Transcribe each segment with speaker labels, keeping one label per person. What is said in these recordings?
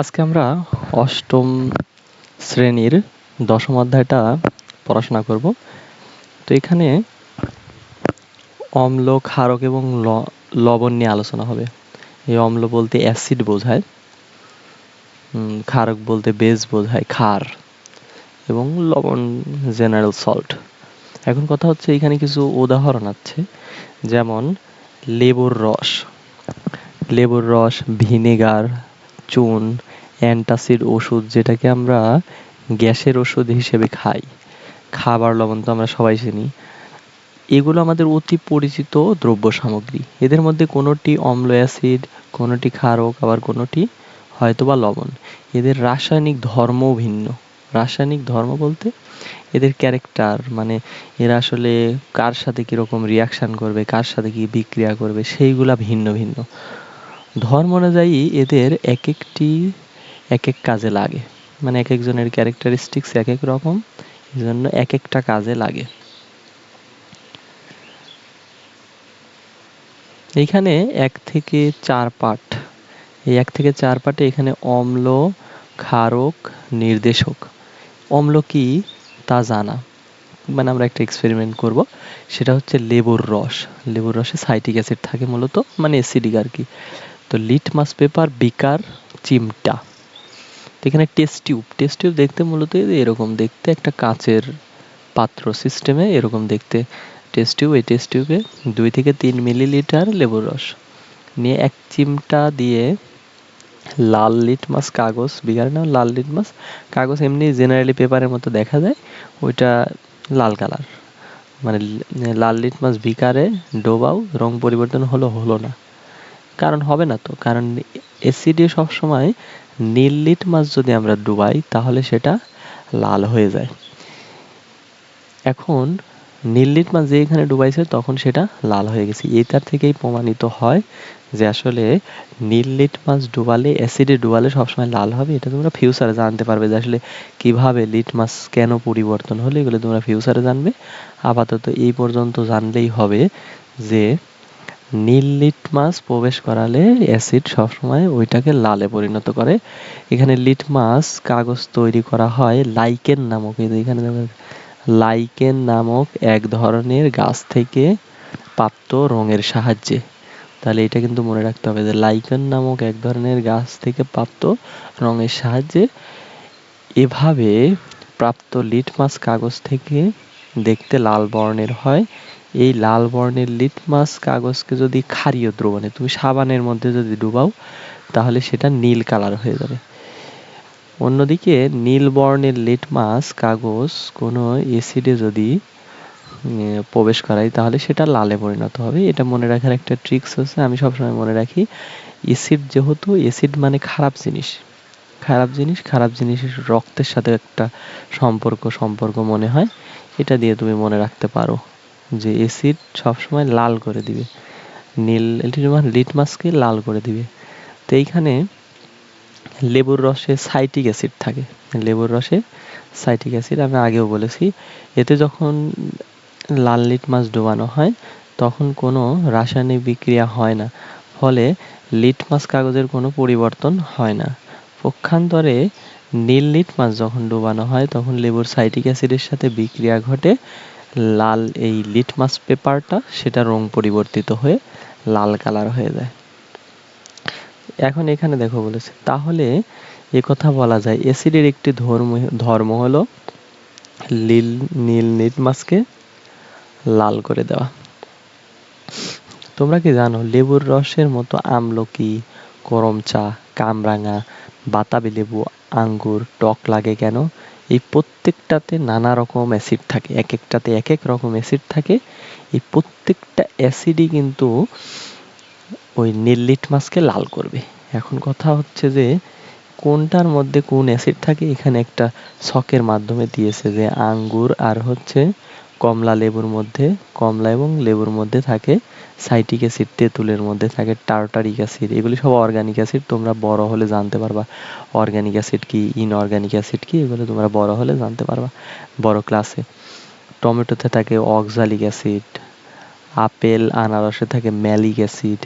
Speaker 1: আজকে আমরা অষ্টম শ্রেণির দশম অধ্যায়টা পড়াশোনা করব। তো এখানে অম্ল ক্ষারক এবং লবণ নিয়ে আলোচনা হবে। এই অম্ল বলতে অ্যাসিড বোঝায় ক্ষারক বলতে বেজ বোঝায়, ক্ষার এবং লবণ জেনারেল সল্ট এখন কথা হচ্ছে এখানে কিছু উদাহরণ আছে, যেমন লেবুর রস। লেবুর রস, ভিনেগার চুন, অ্যান্টাসিড ওষুধ যেটাকে আমরা গ্যাসের ওষুধ হিসেবে খাই। খাবার লবণ তো আমরা সবাই চিনি। এগুলো আমাদের অতি পরিচিত দ্রব্য সামগ্রী। এদের মধ্যে কোনোটি অম্ল অ্যাসিড, কোনোটি ক্ষারক, আবার কোনোটি হয়তোবা লবণ। এদের রাসায়নিক ধর্মও ভিন্ন। রাসায়নিক ধর্ম বলতে এদের ক্যারেক্টার মানে এরা আসলে কার সাথে কীরকম রিয়াকশন করবে, কার সাথে কি বিক্রিয়া করবে, সেইগুলা ভিন্ন ভিন্ন। ধর্ম অনুযায়ী এদের এক একটি এক এক কাজে লাগে। মানে এক একজনের ক্যারেক্টারিস্টিক্স এক এক রকম এই জন্য এক একটা কাজে লাগে। এইখানে এক থেকে চার পাঠ। এই এক থেকে চার পাঠে এখানে অম্ল, ক্ষারক, নির্দেশক। অম্ল কি? তা জানা। মানে আমরা একটা এক্সপেরিমেন্ট করব। সেটা হচ্ছে লেবুর রস। লেবুর রসে সাইটিক অ্যাসিড থাকে মূলত মানে অ্যাসিডিক আর কি। তো লিটমাস পেপার, বিকার, চিমটা। এখানে টেস্ট টিউব। টেস্ট টিউব দেখতে মূলত এরকম দেখতে একটা কাচের পাত্র সিস্টেমে এরকম দেখতে। টেস্ট টিউব, এই টেস্ট টিউবে দুই থেকে তিন মিলিলিটার লেবুর রস। নিয়ে এক চিমটা দিয়ে লাল লিটমাস কাগজ বিঘার নাম লাল লিটমাস কাগজ এমনি জেনারেলি পেপারের মতো দেখা যায়, ওইটা লাল কালার মানে লাল লিটমাস বিকারে ডোবাও, রং পরিবর্তন হলো হলো না। কারণ হবে না তো। কারণ অ্যাসিডে সবসময় নীল লিট মাছ যদি আমরা ডুবাই, তাহলে সেটা লাল হয়ে যায়। এখন নীল লিট মাছ যে এখানে ডুবাইছে, তখন সেটা লাল হয়ে গেছে। এটার থেকেই প্রমাণিত হয় যে আসলে নীল লিট মাছ ডুবালে অ্যাসিডে ডুবালে সবসময় লাল হবে। এটা তোমরা ফিউচারে জানতে পারবে যে আসলে কীভাবে লিটমাস কেন পরিবর্তন হলো, এগুলো তোমরা ফিউচারে জানবে। আপাতত এই পর্যন্ত জানলেই হবে যে নীল লিটমাস প্রবেশ করালে অ্যাসিড সবসময় ওইটাকে লালে পরিণত করে। এখানে লিটমাস কাগজ তৈরি করা হয় লাইকেন নামক। এখানে লাইকেন নামক এক ধরনের গাছ থেকে প্রাপ্ত রঙের সাহায্যে। তাহলে এটা কিন্তু মনে রাখতে হবে যে লাইকেন নামক এক ধরনের গাছ থেকে প্রাপ্ত রঙের সাহায্যে এভাবে প্রাপ্ত লিটমাস কাগজ থেকে দেখতে লাল বর্ণের হয়। এই লাল বর্ণের লিটমাস কাগজকে যদি ক্ষারীয় দ্রবণে তুমি সাবানের মধ্যে যদি ডুবাও, তাহলে সেটা নীল কালার হয়ে যাবে। অন্যদিকে নীল বর্ণের লিটমাস কাগজ কোনো এসিডে যদি প্রবেশ করাই তাহলে সেটা লালে পরিণত হবে। এটা মনে রাখার একটা ট্রিক্স হচ্ছে আমি সবসময় মনে রাখি। এসিড যেহেতু এসিড মানে খারাপ জিনিস। খারাপ জিনিস, খারাপ জিনিসের রক্তের সাথে একটা সম্পর্ক সম্পর্ক মনে হয়। এটা দিয়ে তুমি মনে রাখতে পারো। যে এসিড সবসময় লাল করে দিবে। নীল লিটমাসকে লাল করে দিবে। তো এইখানে লেবুর রসে সাইটিক অ্যাসিড থাকে। লেবুর রসে সাইটিক অ্যাসিড আমি আগেও বলেছি। এতে যখন লাল লিটমাস ডোবানো হয়, তখন কোনো রাসায়নিক বিক্রিয়া হয় না। ফলে লিটমাস কাগজের কোনো পরিবর্তন হয় না। পক্ষান্তরে নীল লিটমাস যখন ডোবানো হয়, তখন লেবুর সাইটিক অ্যাসিডের সাথে বিক্রিয়া ঘটে। লাল এই লিটমাস পেপারটা, সেটা রং পরিবর্তিত হয়ে লাল কালার হয়ে যায়। এখন এখানে দেখো বলেছে, তাহলে এ কথা বলা যায় অ্যাসিডের একটি ধর্ম ধর্ম হলো নীল নীল লিটমাসকে লাল করে দেওয়া। তোমরা কি জানো, লেবুর রসের মতো আমলকি করম চা কামরাঙা, বাতাবি লেবু, আঙ্গুর, টক লাগে কেন? এই প্রত্যেকটাতে নানা রকম অ্যাসিড থাকে। এক একটাতে এক এক রকম অ্যাসিড থাকে। এই প্রত্যেকটা অ্যাসিডই কিন্তু ওই নীল লিটমাসকে লাল করবে। এখন কথা হচ্ছে যে, কোনটার মধ্যে কোন অ্যাসিড থাকে? এখানে একটা ছকের মাধ্যমে দিয়েছে যে, আঙ্গুর আর হচ্ছে কমলা লেবুর মধ্যে, কমলা এবং লেবুর মধ্যে থাকে সাইটিক অ্যাসিড, তেঁতুলের মধ্যে থাকে টার্টারিক অ্যাসিড। এগুলি সব অর্গানিক অ্যাসিড, তোমরা বড় হলে জানতে পারবা। অর্গানিক অ্যাসিড কি, ইনঅর্গানিক অ্যাসিড কি, এগুলো তোমরা বড় হলে জানতে পারবা। বড় ক্লাসে। টমেটোতে থাকে অক্সালিক অ্যাসিড, আপেল, আনারসে থাকে ম্যালিক অ্যাসিড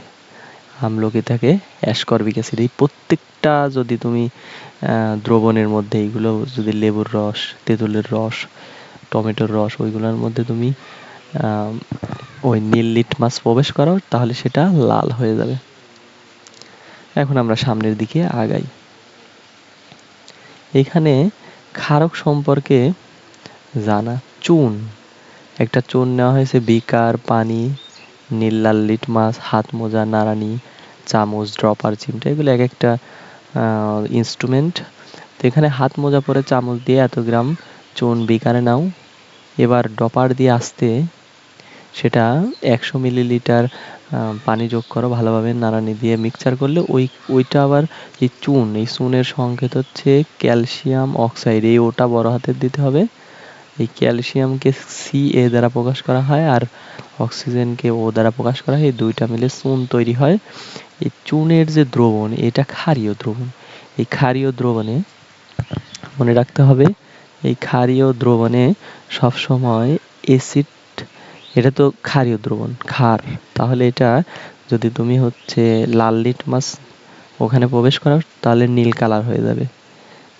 Speaker 1: আমলকি থাকে অ্যাসকর্বিক অ্যাসিড। এই প্রত্যেকটা যদি তুমি দ্রবণের মধ্যে এইগুলো যদি লেবুর রস, তেঁতুলের রস টমেটোর রস ওইগুলোর মধ্যে তুমি ওই নীল লিটমাস প্রবেশ করো তাহলে সেটা লাল হয়ে যাবে। এখন আমরা সামনের দিকে আগাই। এখানে ক্ষারক সম্পর্কে জানা চুন। একটা চুন নেওয়া হয়েছে বিকার, পানি, নীল লাল লিটমাস হাত মোজা, নাড়ানি, চামচ, ড্রপার, চিমটা, এগুলো এক একটা ইনস্ট্রুমেন্ট তো এখানে হাত মোজা পরে চামচ দিয়ে এত গ্রাম চুন বিকারে নাও। এবার ডপার দিয়ে আসতে সেটা একশো মিলিলিটার পানি যোগ করো ভালোভাবে নাড়ানি দিয়ে মিক্সচার করলে ওই, ওইটা আবার এই চুন, এই চুনের সংকেত হচ্ছে ক্যালসিয়াম অক্সাইড। এই ওটা বড় হাতের দিতে হবে। এই ক্যালসিয়ামকে সি এ দ্বারা প্রকাশ করা হয় আর অক্সিজেনকে ও দ্বারা প্রকাশ করা হয়। এই দুইটা মিলে চুন তৈরি হয়। এই চুনের যে দ্রবণ, এটা ক্ষারীয় দ্রবণ। এই ক্ষারীয় দ্রবণে মনে রাখতে হবে এই ক্ষারীয় দ্রবণে সবসময় অ্যাসিড এটা তো ক্ষারীয় দ্রবণ, ক্ষার। তাহলে এটা যদি তুমি হচ্ছে লাল লিটমাস ওখানে প্রবেশ করাও, তাহলে নীল কালার হয়ে যাবে।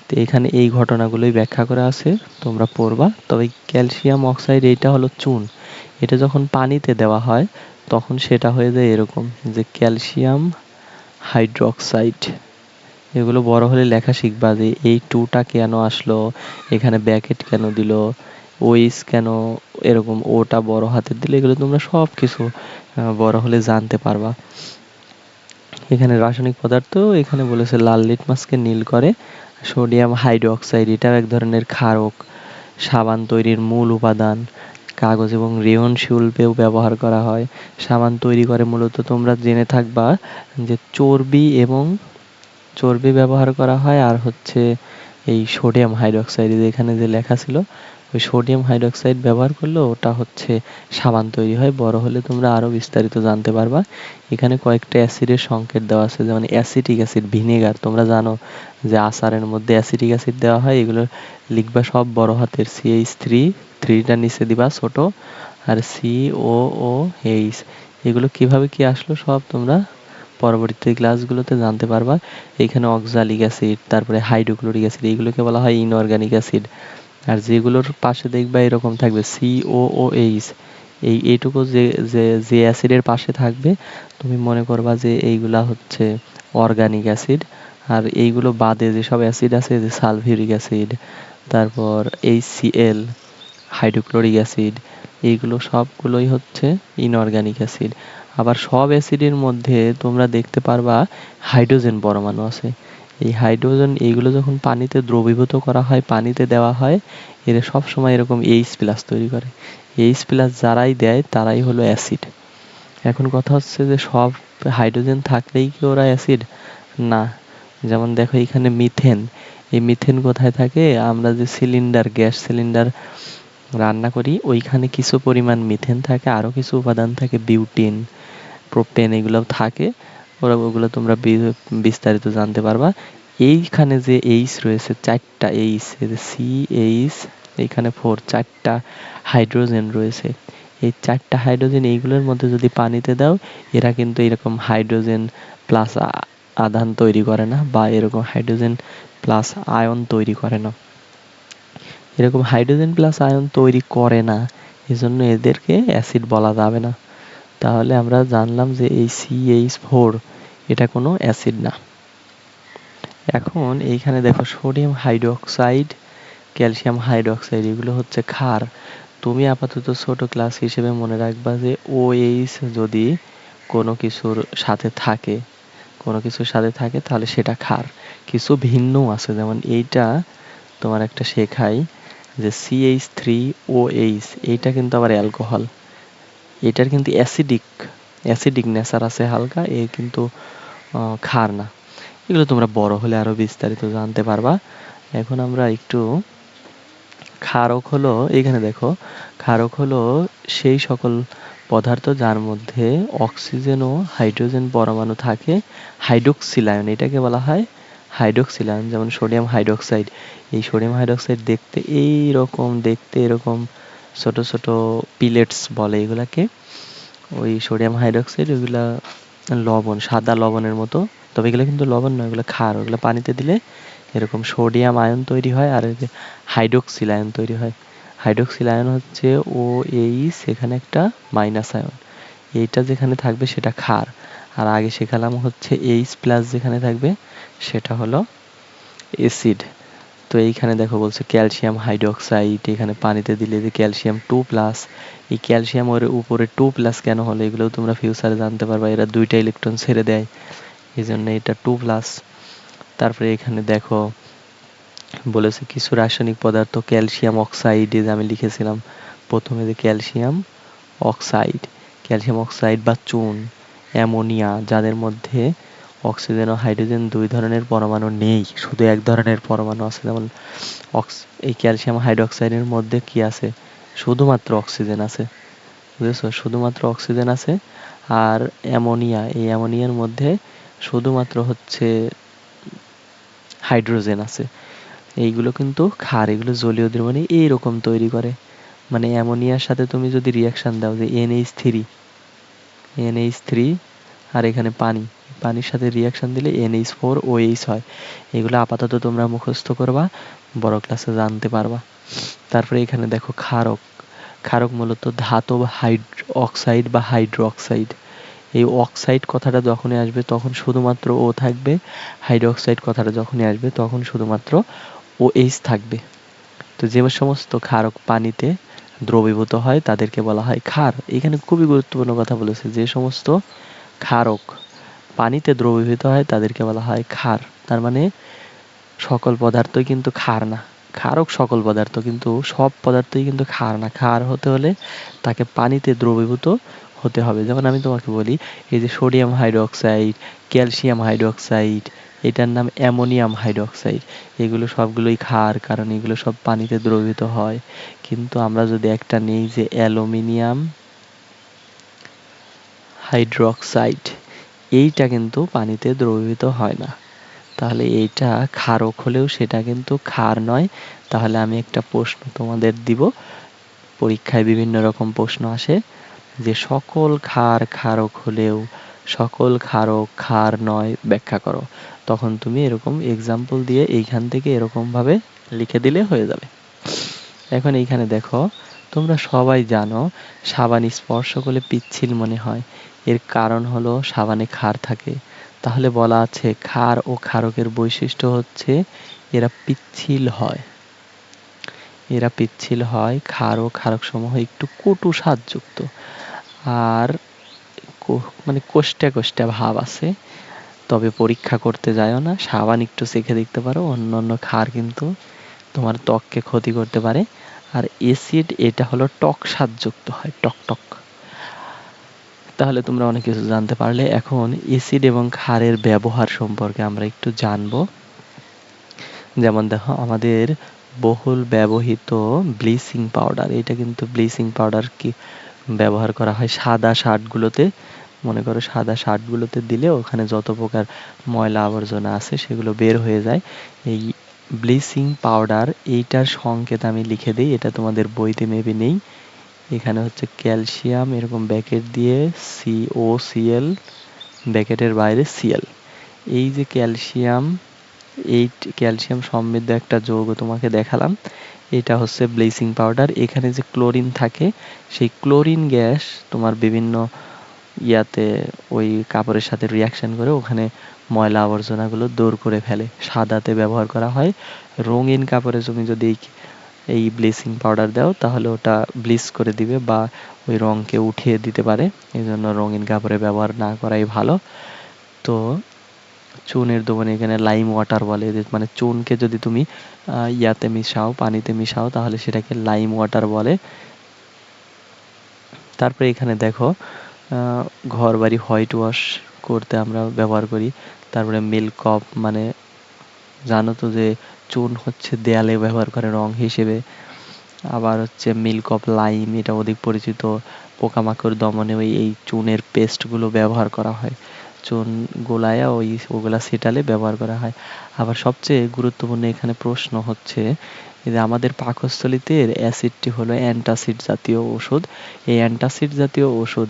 Speaker 1: তো এখানে এই ঘটনাগুলোই ব্যাখ্যা করা আছে, তোমরা পড়বা। তবে ক্যালসিয়াম অক্সাইড এইটা হলো চুন এটা যখন পানিতে দেওয়া হয়, তখন সেটা হয়ে যায় এরকম যে ক্যালসিয়াম হাইড্রোক্সাইড। এগুলো বড় হলে লেখা শিখবা যে এই টুটা কেন আসলো, এখানে ব্যাকেট কেন দিল ওইস কেন এরকম ওটা বড় হাতের দিলে এগুলো তোমরা সব কিছু বড় হলে জানতে পারবা। এখানে রাসায়নিক পদার্থ, এখানে বলেছে লাল লিটমাসকে নীল করে, সোডিয়াম হাইড্রোক্সাইড, এটাও এক ধরনের ক্ষারক, সাবান তৈরির মূল উপাদান, কাগজ এবং রেয়ন শিল্পেও ব্যবহার করা হয়। সাবান তৈরি করে মূলত তোমরা জেনে থাকবা যে চর্বি এবং চর্বি ব্যবহার করা হয় আর হচ্ছে এই সোডিয়াম হাইড্রোক্সাইড এখানে যে লেখা ছিল, ওই সোডিয়াম হাইড্রোক্সাইড ব্যবহার করলে ওটা হচ্ছে সাবান তৈরি হয়। বড় হলে তোমরা আরও বিস্তারিত জানতে পারবা। এখানে কয়েকটা অ্যাসিডের সংকেত দেওয়া আছে, যেমন অ্যাসিটিক অ্যাসিড, ভিনেগার। তোমরা জানো যে আচারের মধ্যে অ্যাসিটিক অ্যাসিড দেওয়া হয়, এগুলো লিখবা সব বড় হাতের সিএইচ থ্রি থ্রিটা নিচে দিবা ছোট, আর সি ও ও এইচ এগুলো কীভাবে কি আসলো সব তোমরা পরবর্তী ক্লাসগুলোতে জানতে পারবা। এখানে অক্সালিক অ্যাসিড তারপরে হাইড্রোক্লোরিক অ্যাসিড এইগুলোকে বলা হয় ইনঅর্গানিক অ্যাসিড আর যেগুলোর পাশে দেখবা এরকম থাকবে সি ও ও এইচ এই এইটুকু যে যে যে অ্যাসিডের পাশে থাকবে, তুমি মনে করবা যে এইগুলা হচ্ছে অর্গানিক অ্যাসিড আর এইগুলো বাদে যেসব অ্যাসিড আছে, যে সালফিউরিক অ্যাসিড তারপর এইচসিএল হাইড্রোক্লোরিক অ্যাসিড এইগুলো সবগুলোই হচ্ছে ইনঅর্গানিক অ্যাসিড আবার সব অ্যাসিডের মধ্যে তোমরা দেখতে পারবা হাইড্রোজেন পরমাণু আছে। এই হাইড্রোজেন এইগুলো যখন পানিতে দ্রবীভূত করা হয়, পানিতে দেওয়া হয়, এরা সব সময় এরকম এইচ প্লাস তৈরি করে। এইচ প্লাস যারাই দেয়, তারাই হলো অ্যাসিড এখন কথা হচ্ছে যে সব হাইড্রোজেন থাকলেই কি ওরা অ্যাসিড না। যেমন দেখো এখানে মিথেন এই মিথেন কোথায় থাকে? আমরা যে সিলিন্ডার গ্যাস সিলিন্ডার রান্না করি, ওইখানে কিছু পরিমাণ মিথেন থাকে আরও কিছু উপাদান থাকে বিউটিন প্রোপেন এগুলো থাকে, ওরা ওগুলো তোমরা বিস্তারিত জানতে পারবা। এইখানে যে এইচ রয়েছে, চারটা এইচ সি এইচ এইখানে ফোর চারটা হাইড্রোজেন রয়েছে। এই চারটা হাইড্রোজেন এইগুলোর মধ্যে যদি পানিতে দাও, এরা কিন্তু এরকম হাইড্রোজেন প্লাস আধান তৈরি করে না, বা এরকম হাইড্রোজেন প্লাস আয়ন তৈরি করে না। এরকম হাইড্রোজেন প্লাস আয়ন তৈরি করে না, এজন্য এদেরকে অ্যাসিড বলা যাবে না। তাহলে আমরা জানলাম যে এই সিএইচ ফোর এটা কোনো অ্যাসিড না। এখন এইখানে দেখো সোডিয়াম হাইড্রোক্সাইড, ক্যালসিয়াম হাইড্রোক্সাইড, এগুলো হচ্ছে ক্ষার। তুমি আপাতত ছোট ক্লাস হিসেবে মনে রাখবা যে ওএইচ যদি কোনো কিছুর সাথে থাকে, কোনো কিছুর সাথে থাকে, তাহলে সেটা ক্ষার। কিছু ভিন্ন আছে, যেমন এইটা তোমার একটা শেখাই যে সিএইচ থ্রি ও এইচ এইটা কিন্তু আবার অ্যালকোহল। এটার কিন্তু অ্যাসিডিক অ্যাসিডিক নেচার আছে হালকা এ কিন্তু ক্ষার না। এগুলো তোমরা বড় হলে আরও বিস্তারিত জানতে পারবা। এখন আমরা একটু, ক্ষারক হলো, এখানে দেখো, ক্ষারক হলো সেই সকল পদার্থ যার মধ্যে অক্সিজেন ও হাইড্রোজেন পরমাণু থাকে হাইড্রোক্সিলায়ন এটাকে বলা হয় হাইড্রোক্সিলায়ন যেমন সোডিয়াম হাইড্রোক্সাইড এই সোডিয়াম হাইড্রোক্সাইড দেখতে এই রকম দেখতে এরকম ছোট ছোট পিলেটস বলে এগুলাকে। ওই সোডিয়াম হাইড্রোক্সাইড ওইগুলা লবণ, সাদা লবণের মতো। তবে এগুলো কিন্তু লবণ নয়, এগুলো ক্ষার। ওগুলো পানিতে দিলে এরকম সোডিয়াম আয়ন তৈরি হয় আর হাইড্রোক্সিল আয়ন তৈরি হয়। হাইড্রোক্সিল আয়ন হচ্ছে ও এইচ এখানে একটা মাইনাস আয়ন এইটা যেখানে থাকবে সেটা ক্ষার। আর আগে শেখালাম হচ্ছে এইচ প্লাস যেখানে থাকবে, সেটা হলো অ্যাসিড তো এইখানে দেখো বলছে ক্যালসিয়াম হাইড্রোক্সাইড, এখানে পানিতে দিলে যে ক্যালসিয়াম টু প্লাস, এই ক্যালসিয়াম ওর উপরে টু প্লাস কেন হলো এগুলোও তোমরা ফিউচারে জানতে পারবা, এরা দুইটা ইলেকট্রন ছেড়ে দেয় এই জন্য এটা টু প্লাস। তারপরে এখানে দেখো বলেছে কিছু রাসায়নিক পদার্থ ক্যালসিয়াম অক্সাইড যে আমি লিখেছিলাম প্রথমে যে ক্যালসিয়াম অক্সাইড ক্যালসিয়াম অক্সাইড বা চুন, অ্যামোনিয়া, যাদের মধ্যে অক্সিজেন ও হাইড্রোজেন দুই ধরনের পরমাণু নেই। শুধু এক ধরনের পরমাণু আছে, যেমন অক্স, এই ক্যালসিয়াম হাইড্রোক্সাইডের মধ্যে কি আছে? শুধুমাত্র অক্সিজেন আছে। বুঝেছ? শুধুমাত্র অক্সিজেন আছে আর অ্যামোনিয়া, এই অ্যামোনিয়ার মধ্যে শুধুমাত্র হচ্ছে হাইড্রোজেন আছে। এইগুলো কিন্তু ক্ষার, এগুলো জলীয় দ্রবণে এইরকম তৈরি করে। মানে অ্যামোনিয়ার সাথে তুমি যদি রিয়াকশান দাও যে এনএইচ থ্রি এনএইচ থ্রি আর এখানে পানি। পানির সাথে রিয়াকশান দিলে এনএইচ ফোর ওএইচ হয়। এগুলো আপাতত তোমরা মুখস্থ করবা, বড় ক্লাসে জানতে পারবা। তারপরে এখানে দেখো ক্ষারক। ক্ষারক মূলত ধাতব হাইড অক্সাইড বা হাইড্রো অক্সাইড এই অক্সাইড কথাটা যখনই আসবে তখন শুধুমাত্র ও থাকবে হাইড্রোক্সাইড কথাটা যখনই আসবে তখন শুধুমাত্র ও এইচ থাকবে। তো যে সমস্ত ক্ষারক পানিতে দ্রবীভূত হয় তাদেরকে বলা হয় ক্ষার। এখানে খুবই গুরুত্বপূর্ণ কথা বলেছে, যে সমস্ত ক্ষারক পানিতে দ্রবীভূত হয়, তাদেরকে বলা হয় ক্ষার। তার মানে সকল পদার্থই কিন্তু ক্ষার না। ক্ষারক সকল পদার্থ, কিন্তু সব পদার্থই কিন্তু ক্ষার না। ক্ষার হতে হলে তাকে পানিতে দ্রবীভূত হতে হবে। যেমন আমি তোমাকে বলি, এই যে সোডিয়াম হাইড্রোক্সাইড, ক্যালসিয়াম হাইড্রোক্সাইড, এটার নাম অ্যামোনিয়াম হাইড্রোক্সাইড। এগুলো সবগুলোই ক্ষার, কারণ এগুলো সব পানিতে দ্রবীভূত হয়। কিন্তু আমরা যদি একটা নেই যে অ্যালুমিনিয়াম হাইড্রোক্সাইড এইটা কিন্তু পানিতে দ্রবীভূত হয় না। তাহলে এইটা ক্ষারক হলেও সেটা কিন্তু ক্ষার নয়। তাহলে আমি একটা প্রশ্ন তোমাদের দিব। পরীক্ষায় বিভিন্ন রকম প্রশ্ন আসে যে সকল ক্ষার ক্ষারক হলেও সকল ক্ষারক ক্ষার নয় ব্যাখ্যা করো। তখন তুমি এরকম এক্সাম্পল দিয়ে এইখান থেকে এরকম ভাবে লিখে দিলে হয়ে যাবে। এখন এইখানে দেখো, তোমরা সবাই জানো, সাবান স্পর্শ করলে পিচ্ছিল মনে হয়। এর কারণ হলো সাবানে ক্ষার থাকে। তাহলে বলা আছে ক্ষার ও ক্ষারকের বৈশিষ্ট্য হচ্ছে এরা পিচ্ছিল হয়। এরা পিচ্ছিল হয়, ক্ষার ও ক্ষারক সমূহ একটু কটু স্বাদযুক্ত। আর মানে কোষ্টা কোষ্টা ভাব আছে। তবে পরীক্ষা করতে যায়ও না, সাবান একটু চেখে দেখতে পারো, অন্য অন্য ক্ষার কিন্তু তোমার ত্বককে ক্ষতি করতে পারে। আর এসিড এটা হলো টক স্বাদযুক্ত হয়, টক টক। তাহলে তোমরা অনেক কিছু জানতে পারলে। এখন এসিড এবং ক্ষারের ব্যবহার সম্পর্কে আমরা একটু জানব। যেমন দেখো, আমাদের বহুল ব্যবহৃত ব্লিচিং পাউডার, এটা কিন্তু ব্লিচিং পাউডার কি ব্যবহার করা হয়? সাদা শার্টগুলোতে, মনে করো সাদা শার্টগুলোতে দিলে ওখানে যত প্রকার ময়লা আবর্জনা আছে সেগুলো বের হয়ে যায়। এই ব্লিচিং পাউডার, এইটার সংকেত আমি লিখে দিই, এটা তোমাদের বইতে মেবি নেই। এখানে হচ্ছে ক্যালসিয়াম, এরকম ব্যাকেট দিয়ে সিও সিএল ব্যাকেটের বাইরে সিএল এই যে ক্যালসিয়াম, এই ক্যালসিয়াম সমৃদ্ধ একটা যৌগ তোমাকে দেখালাম, এটা হচ্ছে ব্লিচিং পাউডার। এখানে যে ক্লোরিন থাকে, সেই ক্লোরিন গ্যাস তোমার বিভিন্ন ইয়াতে ওই কাপড়ের সাথে রিয়াকশন করে ওখানে ময়লা আবর্জনাগুলো দূর করে ফেলে। সাদাতে ব্যবহার করা হয়। রঙিন কাপড়ে তুমি যদি এই ব্লিচিং পাউডার দাও, তাহলে ওটা ব্লিচ করে দিবে বা ওই রঙকে উঠিয়ে দিতে পারে। এই জন্য রঙিন কাপড়ে ব্যবহার না করাই ভালো। তো চুনের দোকানে এখানে লাইম ওয়াটার বলে মানে চুনকে যদি তুমি ইয়াতে মিশাও, পানিতে মিশাও, তাহলে সেটাকে লাইম ওয়াটার বলে। তারপরে এখানে দেখো ঘর বাড়ি হোয়াইট ওয়াশ করতে আমরা ব্যবহার করি। তারপরে মিল্ক কপ মানে জানো তো যে চুন হচ্ছে দেয়ালে ব্যবহার করে রং হিসেবে। আবার হচ্ছে মিল্ক অফ লাইম এটা অধিক পরিচিত। পোকামাকড় দমনে ওই, এই চুনের পেস্টগুলো ব্যবহার করা হয়। চুন গোলায়া ওই, ওগুলা সেটালে ব্যবহার করা হয়। আবার সবচেয়ে গুরুত্বপূর্ণ এখানে প্রশ্ন হচ্ছে, যে আমাদের পাকস্থলিতে অ্যাসিডটি হলো অ্যান্টাসিড জাতীয় ওষুধ এই অ্যান্টাসিড জাতীয় ওষুধ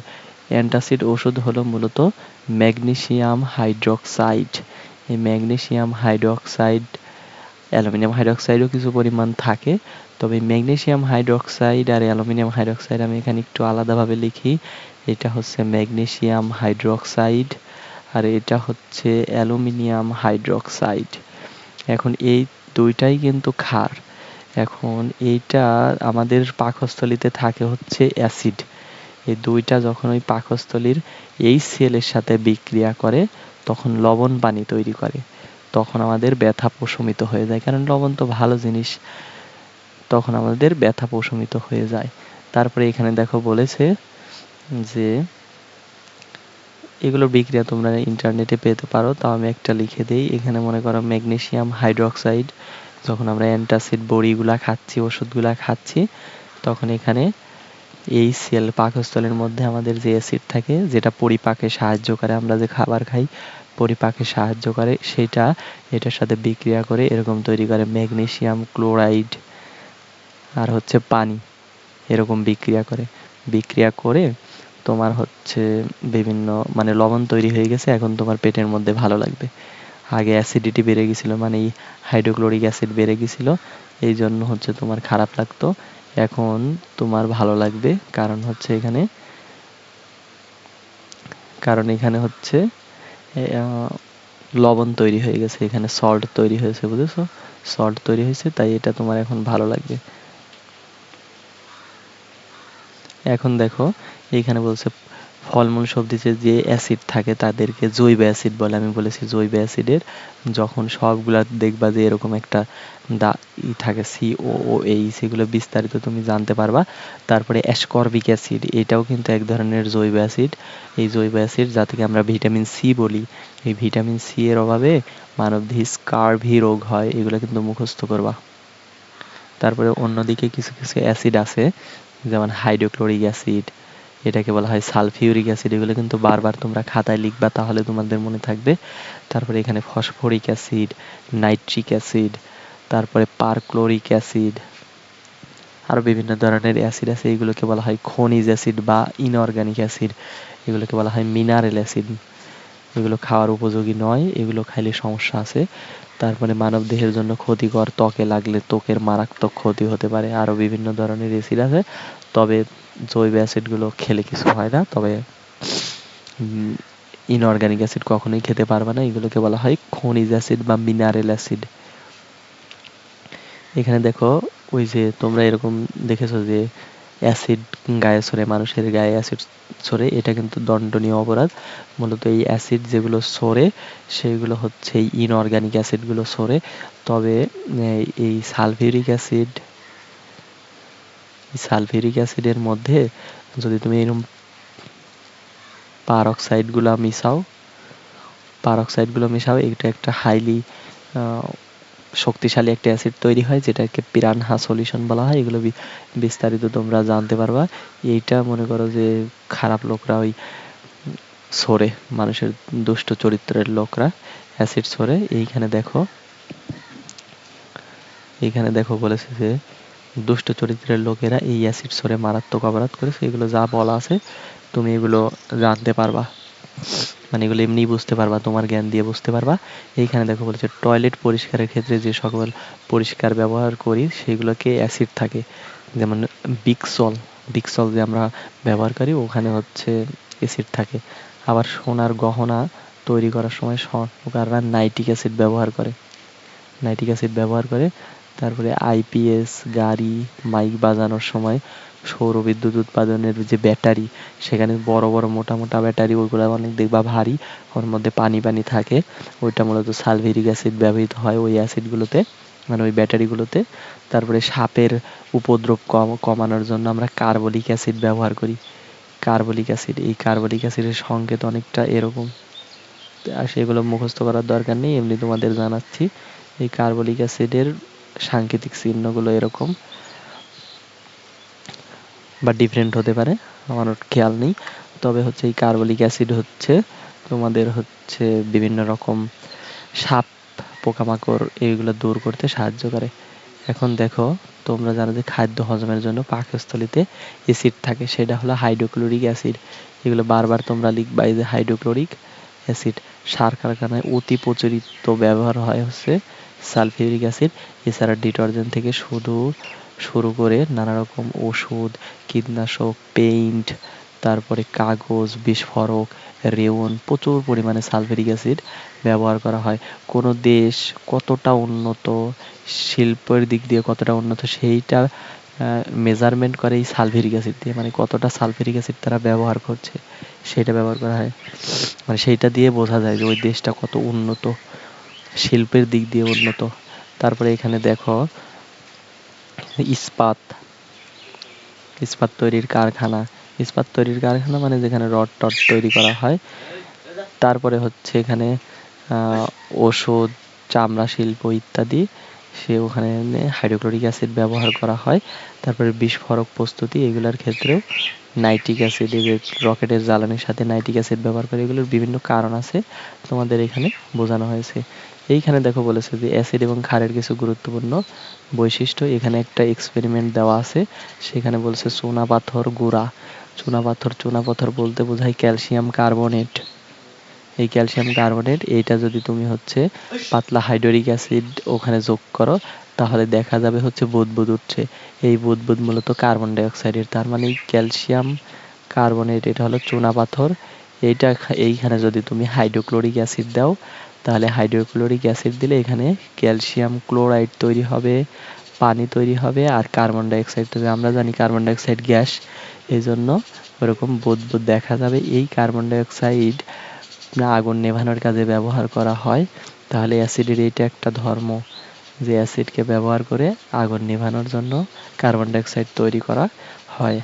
Speaker 1: অ্যান্টাসিড ওষুধ হলো মূলত ম্যাগনেসিয়াম হাইড্রোক্সাইড এই ম্যাগনেসিয়াম হাইড্রোক্সাইড অ্যালুমিনিয়াম হাইড্রক্সাইডও কিছু পরিমাণ থাকে, তবে ম্যাগনেসিয়াম হাইড্রক্সাইড আর অ্যালুমিনিয়াম হাইড্রক্সাইড আমি এখানে একটু আলাদাভাবে লিখি। এটা হচ্ছে ম্যাগনেসিয়াম হাইড্রোক্সাইড আর এটা হচ্ছে অ্যালুমিনিয়াম হাইড্রোক্সাইড। এখন এই দুইটাই কিন্তু ক্ষার। এখন এইটা আমাদের পাকস্থলিতে থাকে হচ্ছে অ্যাসিড। এই দুইটা যখন ওই পাকস্থলীর এই সেলের সাথে বিক্রিয়া করে, তখন লবণ পানি তৈরি করে। তখন আমাদের ব্যথা প্রশমিত হয়ে যায়। কারণ লবণ তো ভালো জিনিস, তখন আমাদের ব্যথা প্রশমিত হয়ে যায়। তারপরে এখানে দেখো বলেছে যে এগুলোর বিক্রিয়া তোমরা ইন্টারনেটে পেতে পারো। তাও আমি একটা লিখে দিই। এখানে মনে করো ম্যাগনেসিয়াম হাইড্রোক্সাইড, যখন আমরা অ্যান্টাসিড বড়িগুলা খাচ্ছি, ওষুধগুলা খাচ্ছি, তখন এখানে এই সেল পাকস্থলের মধ্যে আমাদের যে অ্যাসিড থাকে, যেটা পরিপাকে সাহায্য করে, আমরা যে খাবার খাই পরিপাকে সাহায্য করে, সেটা এটার সাথে বিক্রিয়া করে এরকম তৈরি করে ম্যাগনেসিয়াম ক্লোরাইড আর হচ্ছে পানি, এরকম বিক্রিয়া করে। বিক্রিয়া করে তোমার হচ্ছে বিভিন্ন মানে লবণ তৈরি হয়ে গেছে, এখন তোমার পেটের মধ্যে ভালো লাগবে। আগে অ্যাসিডিটি বেড়ে গেছিল মানে এই হাইড্রোক্লোরিক অ্যাসিড বেড়ে গেছিল, এই জন্য হচ্ছে তোমার খারাপ লাগতো। এখন তোমার ভালো লাগবে, কারণ হচ্ছে এখানে, কারণ এখানে হচ্ছে লবণ তৈরি হয়ে গেছে, এখানে সল্ট তৈরি হয়েছে, বুঝেছ? সল্ট তৈরি হয়েছে, তাই এটা তোমার এখন ভালো লাগবে। এখন দেখো, এখানে বলছে ফলমূল সবজিতে যে অ্যাসিড থাকে তাদেরকে জৈব অ্যাসিড বলে, আমি বলেছি জৈব অ্যাসিডের যখন সবগুলা দেখবা যে, এরকম একটা দা, ই থাকে সি ও ও এই সেগুলো বিস্তারিত তুমি জানতে পারবা। তারপরে অ্যাসকর্বিক অ্যাসিড এটাও কিন্তু এক ধরনের জৈব অ্যাসিড এই জৈব অ্যাসিড যা থেকে আমরা ভিটামিন সি বলি, এই ভিটামিন সি এর অভাবে মানবদেহে স্কারভি রোগ হয়, এগুলো কিন্তু মুখস্থ করবা। তারপরে অন্যদিকে কিছু কিছু অ্যাসিড আছে, যেমন হাইড্রোক্লোরিক অ্যাসিড এটাকে বলা হয় সালফিউরিক অ্যাসিড, এগুলো কিন্তু বারবার তোমরা খাতায় লিখবা, তাহলে তোমাদের মনে থাকবে। তারপরে এখানে ফসফরিক অ্যাসিড, নাইট্রিক অ্যাসিড, তারপরে পারক্লোরিক অ্যাসিড আরও বিভিন্ন ধরনের অ্যাসিড আছে। এগুলোকে বলা হয় খনিজ অ্যাসিড বা ইনঅর্গানিক অ্যাসিড। এগুলোকে বলা হয় মিনারেল অ্যাসিড। এগুলো খাওয়ার উপযোগী নয়, এগুলো খাইলে সমস্যা আছে। তারপরে মানব দেহের জন্য ক্ষতিকর ত্বকে লাগলে ত্বকের মারাত্মক ক্ষতি হতে পারে। আরও বিভিন্ন ধরনের অ্যাসিড আছে। তবে জৈব অ্যাসিডগুলো খেলে কিছু হয় না, তবে ইনঅর্গানিক অ্যাসিড কখনোই খেতে পারবে না। এগুলোকে বলা হয় খনিজ অ্যাসিড বা মিনারেল অ্যাসিড এখানে দেখো, ওই যে তোমরা এরকম দেখেছ যে অ্যাসিড গায়ে ছড়ে, মানুষের গায়ে অ্যাসিড ছড়ে, এটা কিন্তু দণ্ডনীয় অপরাধ। মূলত এই অ্যাসিড যেগুলো ছড়ে, সেগুলো হচ্ছে ইনঅর্গানিক অ্যাসিডগুলো ছড়ে। তবে, এই সালফিউরিক অ্যাসিড সালফিউরিক অ্যাসিডের মধ্যে যদি তুমি এরকম পারক্সাইডগুলো মিশাও পারক্সাইডগুলো মিশাও, এটা একটা হাইলি শক্তিশালী একটা অ্যাসিড তৈরি হয়, যেটাকে পিরানহা সলিউশন বলা হয়। এগুলো বিস্তারিত তোমরা জানতে পারবা। এইটা মনে করো যে খারাপ লোকরা ওই সরে, মানুষের দুষ্ট চরিত্রের লোকরা অ্যাসিড সরে। এইখানে দেখো এইখানে দেখো বলেছে যে দুষ্ট চরিত্রের লোকেরা এই অ্যাসিড সরে মারাত্মক অপরাধ করেছে এগুলো যা বলা আছে, তুমি এগুলো জানতে পারবা। মানে এগুলো এমনি বুঝতে পারবা, তোমার জ্ঞান দিয়ে বুঝতে পারবা। এইখানে দেখো বলেছে, টয়লেট পরিষ্কারের ক্ষেত্রে যে সকল পরিষ্কার ব্যবহার করি, সেগুলোকে অ্যাসিড থাকে। যেমন বিক্সল বিক্সল যে আমরা ব্যবহার করি, ওখানে হচ্ছে অ্যাসিড থাকে। আবার সোনার গহনা তৈরি করার সময় স্বর্ণকাররা নাইট্রিক অ্যাসিড ব্যবহার করে। নাইট্রিক অ্যাসিড ব্যবহার করে তারপরে আইপিএস গাড়ি, মাইক বাজানোর সময় সৌর বিদ্যুৎ উৎপাদনের যে ব্যাটারি, সেখানে বড় বড় মোটা মোটা ব্যাটারি, ওইগুলো অনেক দেখবা ভারী, ওর মধ্যে পানি পানি থাকে। ওইটা মূলত সালভেরিক অ্যাসিড ব্যবহৃত হয় ওই অ্যাসিডগুলোতে মানে ওই ব্যাটারিগুলোতে। তারপরে সাপের উপদ্রব কম, কমানোর জন্য আমরা কার্বলিক অ্যাসিড ব্যবহার করি। কার্বলিক অ্যাসিড, এই কার্বলিক অ্যাসিডের সংকেত অনেকটা এরকম। আর সেগুলো মুখস্থ করার দরকার নেই, এমনি তোমাদের জানাচ্ছি। এই কার্বলিক অ্যাসিডের সাংকেতিক চিহ্নগুলো এরকম বা ডিফারেন্ট হতে পারে, আমার খেয়াল নেই। তবে হচ্ছে এই কার্বলিক অ্যাসিড হচ্ছে, তোমাদের হচ্ছে বিভিন্ন রকম সাপ, পোকামাকড় এইগুলো দূর করতে সাহায্য করে। এখন দেখো, তোমরা জানো যে খাদ্য হজমের জন্য পাকস্থলীতে অ্যাসিড থাকে, সেটা হলো হাইড্রোক্লোরিক অ্যাসিড। এগুলো বারবার তোমরা লিখবা এই যে হাইড্রোক্লোরিক অ্যাসিড। সার কারখানায় অতি প্রচলিত ব্যবহার হয় হচ্ছে সালফিউরিক অ্যাসিড, এছাড়া ডিটারজেন্ট থেকে শুধু, শুরু করে নানা রকম ওষুধ, কীটনাশক, পেইন্ট, তারপরে কাগজ, বিস্ফোরক রেওন প্রচুর পরিমাণে সালফিউরিক অ্যাসিড ব্যবহার করা হয়। কোনো দেশ কতটা উন্নত, শিল্পের দিক দিয়ে কতটা উন্নত, সেইটা মেজারমেন্ট করে এই সালফিউরিক অ্যাসিড দিয়ে মানে কতটা সালফিউরিক অ্যাসিড তারা ব্যবহার করছে সেটা ব্যবহার করা হয়। মানে সেইটা দিয়ে বোঝা যায় যে ওই দেশটা কত উন্নত। শিল্পের দিক দিয়ে উন্নত। তারপরে এখানে দেখো, ইস্পাত। ইস্পাত তৈরির কারখানা। ইস্পাত তৈরির কারখানা মানে যেখানে রড টড তৈরি করা হয়। তারপরে হচ্ছে এখানে ওষুধ, চামড়া শিল্প ইত্যাদি। সে ওখানে হাইড্রোক্লোরিক অ্যাসিড ব্যবহার করা হয়। তারপরে বিস্ফোরক প্রস্তুতি, এগুলোর ক্ষেত্রেও নাইট্রিক অ্যাসিড রকেটের জ্বালানির সাথে নাইট্রিক অ্যাসিড ব্যবহার করে, এগুলোর বিভিন্ন কারণ আছে তোমাদের এখানে বোঝানো হয়েছে। এইখানে দেখো বলেছে যে অ্যাসিড এবং ক্ষারের কিছু গুরুত্বপূর্ণ বৈশিষ্ট্য। এখানে একটা এক্সপেরিমেন্ট দেওয়া আছে। সেখানে বলছে চুনা পাথর গুঁড়া। চুনা পাথর চুনা পাথর বলতে বোঝায় ক্যালসিয়াম কার্বনেট এই ক্যালসিয়াম কার্বনেট এইটা যদি তুমি হচ্ছে পাতলা হাইড্রোরিক অ্যাসিড ওখানে যোগ করো, তাহলে দেখা যাবে হচ্ছে বুদবুদ উঠছে। এই বুদবুদ মূলত কার্বন ডাইঅক্সাইডের তার মানে এই ক্যালসিয়াম কার্বনেট এটা হলো চুনা পাথর। এইটা এইখানে যদি তুমি হাইড্রোক্লোরিক অ্যাসিড দাও তাহলে হাইড্রোক্লোরিক অ্যাসিড দিলে এখানে ক্যালসিয়াম ক্লোরাইড তৈরি হবে, পানি তৈরি হবে আর কার্বন ডাইঅক্সাইড তৈরি আমরা জানি কার্বন ডাইঅক্সাইড গ্যাস এই জন্য ওরকম বুদবুদ দেখা যাবে এই কার্বন ডাইঅক্সাইড আগুন নেভানোর কাজে ব্যবহার করা হয়। তাহলে অ্যাসিডের এইটা একটা ধর্ম যে অ্যাসিডকে ব্যবহার করে আগুন নেভানোর জন্য কার্বন ডাইঅক্সাইড তৈরি করা হয়।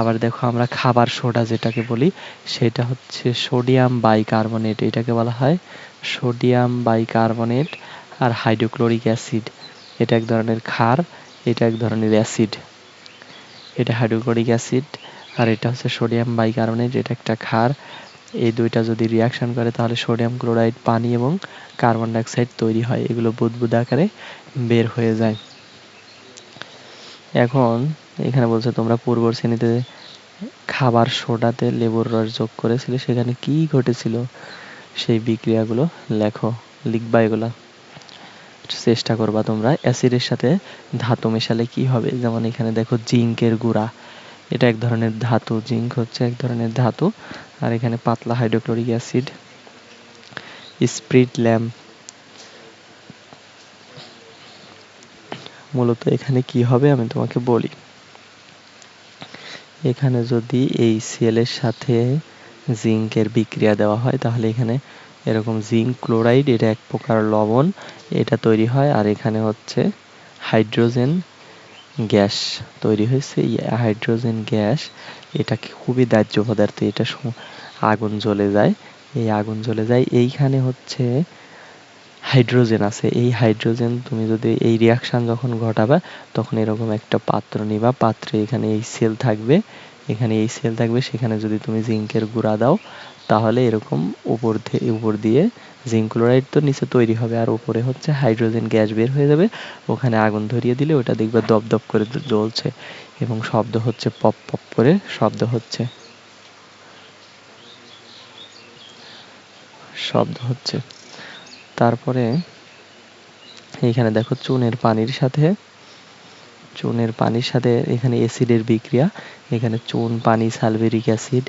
Speaker 1: আবার দেখো আমরা খাবার সোডা যেটাকে বলি, সেটা হচ্ছে সোডিয়াম বাইকার্বনেট, এটাকে বলা হয়। সোডিয়াম বাইকার্বনেট আর হাইড্রোক্লোরিক অ্যাসিড। এটা এক ধরনের ক্ষার, এটা এক ধরনের অ্যাসিড। এটা হাইড্রোক্লোরিক অ্যাসিড আর এটা হচ্ছে সোডিয়াম বাইকার্বনেট, এটা একটা ক্ষার। এই দুইটা যদি রিয়াকশন করে, তাহলে সোডিয়াম ক্লোরাইড, পানি এবং কার্বন ডাইঅক্সাইড তৈরি হয়। এগুলো বুদবুদ আকারে বের হয়ে যায়। এখন এখানে বলছে, তোমরা পূর্ব শ্রেণীতে খাবার সোডাতে লেবুর রস যোগ করেছিলে, সেখানে কি ঘটেছিল? সেই বিক্রিয়াগুলো লেখো, লিখবা এগুলা। চেষ্টা করবা তোমরা। অ্যাসিডের সাথে ধাতু মেশালে কি হবে? যেমন এখানে দেখো জিঙ্কের গুঁড়া। এটা এক ধরনের ধাতু, জিঙ্ক হচ্ছে এক ধরনের ধাতু। আর এখানে পাতলা হাইড্রোক্লোরিক অ্যাসিড, স্প্রিট ল্যাম্প মূলত এখানে কি হবে আমি তোমাকে বলি। এখানে যদি এই সেলের সাথে জিঙ্কের বিক্রিয়া দেওয়া হয়, তাহলে এখানে এরকম জিঙ্ক ক্লোরাইড এটা এক প্রকার লবণ, এটা তৈরি হয়, আর এখানে হচ্ছে হাইড্রোজেন গ্যাস তৈরি হয়েছে। এই হাইড্রোজেন গ্যাস এটা খুবই দাহ্য পদার্থ, এটা আগুন জ্বলে যায়। এই আগুন জ্বলে যায়, এইখানে হচ্ছে হাইড্রোজেন আছে। এই হাইড্রোজেন তুমি যদি এই রিয়াকশান যখন ঘটাবে, তখন এরকম একটা পাত্র নিবা, পাত্রে এখানে এই সেল থাকবে। এখানে এই সেল থাকবে, সেখানে যদি তুমি জিঙ্কের গুঁড়া দাও, তাহলে এরকম উপর উপর দিয়ে জিঙ্ক ক্লোরাইড তো নিচে তৈরি হবে, আর উপরে হচ্ছে হাইড্রোজেন গ্যাস বের হয়ে যাবে। ওখানে আগুন ধরিয়ে দিলে ওটা দেখবে দপ দপ করে জ্বলছে এবং শব্দ হচ্ছে পপ পপ করে শব্দ হচ্ছে। শব্দ হচ্ছে। তারপরে এখানে দেখো চুনের পানির সাথে চুনের পানির সাথে এখানে অ্যাসিডের বিক্রিয়া, এখানে চুন, পানি সালভেরিক অ্যাসিড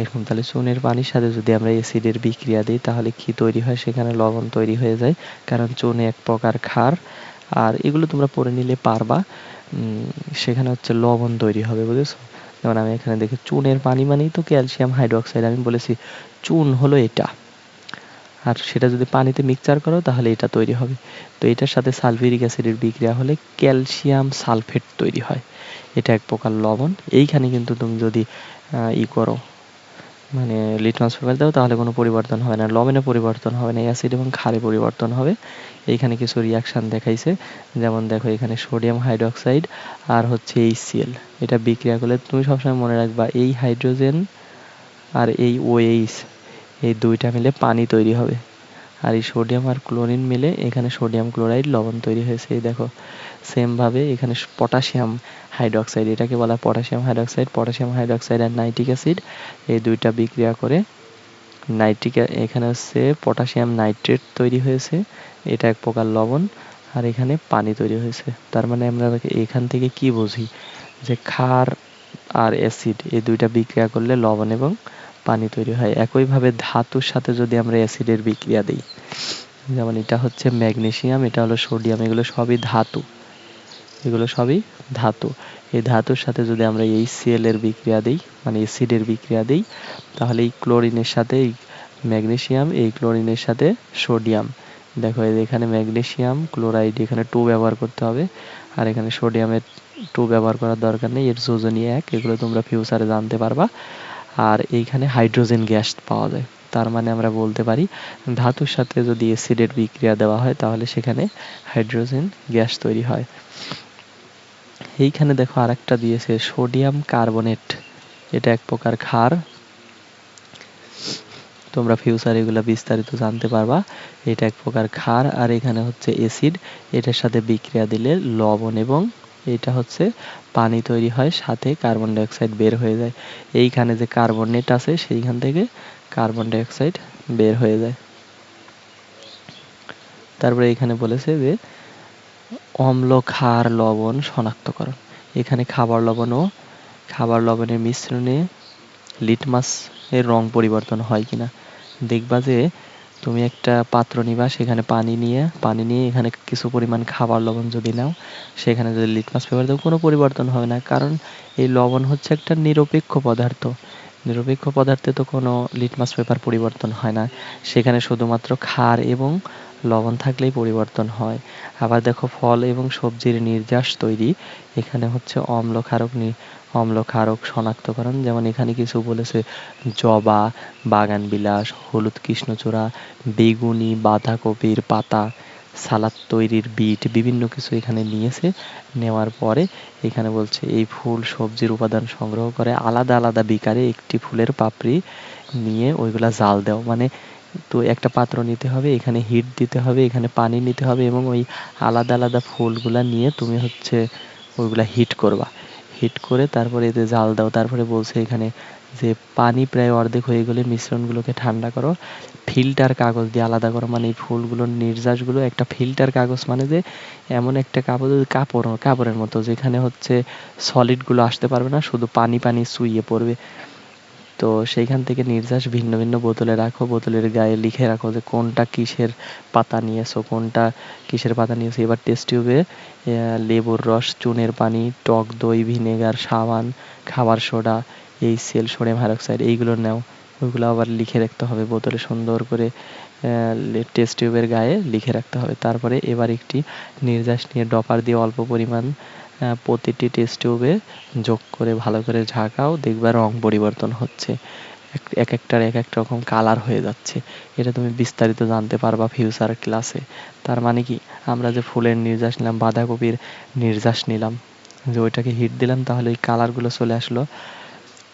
Speaker 1: এরকম তাহলে চুনের পানির সাথে যদি আমরা অ্যাসিডের বিক্রিয়া দিই, তাহলে কি তৈরি হয়? সেখানে লবণ তৈরি হয়ে যায়, কারণ চুন এক প্রকার ক্ষার। আর এগুলো তোমরা পড়ে নিলে পারবা। সেখানে হচ্ছে লবণ তৈরি হবে, বুঝেছ? যেমন আমি এখানে দেখি, চুনের পানি মানেই তো ক্যালসিয়াম হাইড্রোক্সাইড, আমি বলেছি চুন হলো এটা। আর সেটা যদি পানিতে মিক্সচার করো, তাহলে এটা তৈরি হবে। তো এটার সাথে সালফিউরিক অ্যাসিডের বিক্রিয়া হলে ক্যালসিয়াম সালফেট তৈরি হয়। এটা এক প্রকার লবণ। এইখানে কিন্তু তুমি যদি ই করো মানে লিটমাস পেপার দাও, তাহলে কোনো পরিবর্তন হবে না। লবণে পরিবর্তন হবে না অ্যাসিড এবং ক্ষারে পরিবর্তন হবে। এইখানে কিছু রিয়াকশান দেখাইছে। যেমন দেখো, এখানে সোডিয়াম হাইড্রোক্সাইড আর হচ্ছে এই সিএল এটা বিক্রিয়া করলে তুমি সবসময় মনে রাখবা, এই হাইড্রোজেন আর এই ওএইচ এই দুইটা মিলে পানি তৈরি হবে। আর এই সোডিয়াম আর ক্লোরিন মিলে এখানে সোডিয়াম ক্লোরাইড লবণ তৈরি হয়েছে। এই দেখো, সেমভাবে এখানে পটাশিয়াম হাইড্রোক্সাইড, এটাকে বলা পটাশিয়াম হাইড্রোক্সাইড। পটাশিয়াম হাইড্রোক্সাইড আর নাইট্রিক অ্যাসিড, এই দুইটা বিক্রিয়া করে নাইট্রিক, এখানে হচ্ছে পটাশিয়াম নাইট্রেট তৈরি হয়েছে। এটা এক প্রকার লবণ আর এখানে পানি তৈরি হয়েছে। তার মানে আমরা এখান থেকে কি বুঝি? যে ক্ষার আর অ্যাসিড, এই দুইটা বিক্রিয়া করলে লবণ এবং পানি তৈরি হয়। একইভাবে ধাতুর সাথে যদি আমরা অ্যাসিডের বিক্রিয়া দিই, যেমন এটা হচ্ছে ম্যাগনেসিয়াম, এটা হলো সোডিয়াম, এগুলো সবই ধাতু। এগুলো সবই ধাতু। এই ধাতুর সাথে যদি আমরা এই সিএল এর বিক্রিয়া দিই মানে অ্যাসিডের বিক্রিয়া দিই, তাহলে এই ক্লোরিনের সাথে এই ম্যাগনেসিয়াম, এই ক্লোরিনের সাথে সোডিয়াম। দেখো এখানে ম্যাগনেসিয়াম, ক্লোরাইড, এখানে টু ব্যবহার করতে হবে। আর এখানে সোডিয়ামের টু ব্যবহার করার দরকার নেই, এর যোজনী এক, এগুলো তোমরা ফিউচারে জানতে পারবা। আর এইখানে হাইড্রোজেন গ্যাস পাওয়া যায়। তার মানে আমরা বলতে পারি, ধাতুর সাথে যদি অ্যাসিডের বিক্রিয়া দেওয়া হয়, তাহলে সেখানে হাইড্রোজেন গ্যাস তৈরি হয়। এইখানে দেখো আরেকটা দিয়েছে, সোডিয়াম কার্বনেট। এটা এক প্রকার ক্ষার। তোমরা ফিউচার এগুলো বিস্তারিত জানতে পারবা। এটা এক প্রকার ক্ষার আর এখানে হচ্ছে অ্যাসিড। এটার সাথে বিক্রিয়া দিলে লবণ এবং এটা হচ্ছে পানি তৈরি হয়, সাথে কার্বন ডাইঅক্সাইড বের হয়ে যায়। এইখানে যে কার্বনেট আছে, সেইখান থেকে কার্বন ডাইঅক্সাইড বের হয়ে যায়। তারপরে এখানে বলেছে যে অম্ল ক্ষার লবণ শনাক্তকরণ। এখানে খাবার লবণ ও খাবার লবণের মিশ্রণে লিটমাস এর রং পরিবর্তন হয় কিনা। দেখবা যে তুমি একটা পাত্র নিবা, সেখানে পানি নিয়ে পানি নিয়ে এখানে কিছু পরিমাণ খাবার লবণ যদি নাও, সেখানে যদি লিটমাস পেপার দাও কোনো পরিবর্তন হবে না। কারণ এই লবণ হচ্ছে একটা নিরপেক্ষ পদার্থ। নিরপেক্ষ পদার্থে তো কোনো লিটমাস পেপার পরিবর্তন হয় না। সেখানে শুধুমাত্র ক্ষার এবং লবণ থাকলেই পরিবর্তন হয়। আবার দেখো ফল এবং সবজির নির্যাস তৈরি। এখানে হচ্ছে অম্ল ক্ষারক অম্ল ক্ষারক শনাক্তকরণ যেমন এখানে কিছু বলেছে, জবা বাগান বিলাস হলুদ কৃষ্ণচূড়া, বেগুনি, বাঁধাকপির পাতা, সালাদ তৈরির বিট, বিভিন্ন কিছু এখানে নিয়েছে। নেওয়ার পরে এখানে বলছে, এই ফুল সবজির উপাদান সংগ্রহ করে আলাদা আলাদা বিকারে একটি ফুলের পাপড়ি নিয়ে ওইগুলা জাল দাও মানে তো একটা পাত্র নিতে হবে, এখানে হিট দিতে হবে, এখানে পানি নিতে হবে এবং ওই আলাদা আলাদা ফুলগুলা নিয়ে তুমি হচ্ছে ওইগুলা হিট করবা। হিট করে তারপরে এতে জাল দাও। তারপরে বলছে এখানে যে পানি প্রায় অর্ধেক হয়ে গেলে মিশ্রণগুলোকে ঠান্ডা করো। ফিল্টার কাগজ দিয়ে আলাদা করো। মানে এই ফুলগুলোর নির্যাসগুলো একটা ফিল্টার কাগজ মানে যে এমন একটা কাগজ কাপড়, কাপড়ের মতো, যেখানে হচ্ছে সলিডগুলো আসতে পারবে না, শুধু পানি পানি চুইয়ে পড়বে। তো সেইখান থেকে নির্যাস ভিন্ন ভিন্ন বোতলে রাখো, বোতলের গায়ে লিখে রাখো যে কোনটা কিসের পাতা নিয়েছো, কোনটা কিসের পাতা নিয়েছো। এবার টেস্ট টিউবে লেবুর রস, চুনের পানি, টক দই, ভিনেগার, সাবান, খাবার সোডা, এই সেল সোডিয়াম হাইড্রোক্সাইড এইগুলো নাও। ওইগুলো আবার লিখে রাখতে হবে বোতলে সুন্দর করে টেস্ট টিউবের গায়ে লিখে রাখতে হবে। তারপরে এবার একটি নির্যাস নিয়ে ডপার দিয়ে অল্প পরিমাণ প্রতিটি টেস্ট টিউবে যোগ করে ভালো করে ঝাঁকাও, দেখবে রং পরিবর্তন হচ্ছে। এক একটার এক এক রকম কালার হয়ে যাচ্ছে। এটা তুমি বিস্তারিত জানতে পারবা ফিউচার ক্লাসে তার মানে কি? আমরা যে ফুলের নির্যাস নিলাম, বাঁধাকপির নির্যাস নিলাম, যে ওইটাকে হিট দিলাম, তাহলে ওই কালারগুলো চলে আসলো।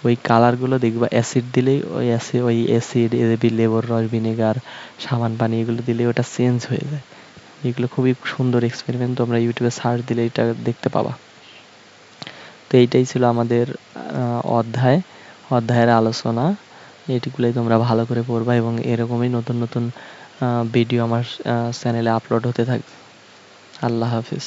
Speaker 1: ওই কালারগুলো দেখবা অ্যাসিড দিলেই ওই অ্যাসিড ওই অ্যাসিড এবি লেবুর রস ভিনেগার সাবান, পানি, এগুলো দিলেই ওটা চেঞ্জ হয়ে যায়। এগুলো খুবই সুন্দর এক্সপেরিমেন্ট তোমরা ইউটিউবে সার্চ দিলে এটা দেখতে পাবা। তো এইটাই ছিল আমাদের অধ্যায়, অধ্যায়ের আলোচনা। এটিগুলোই তোমরা ভালো করে পড়বা এবং এরকমই নতুন নতুন ভিডিও আমার চ্যানেলে আপলোড হতে থাকবে আল্লাহ হাফিজ।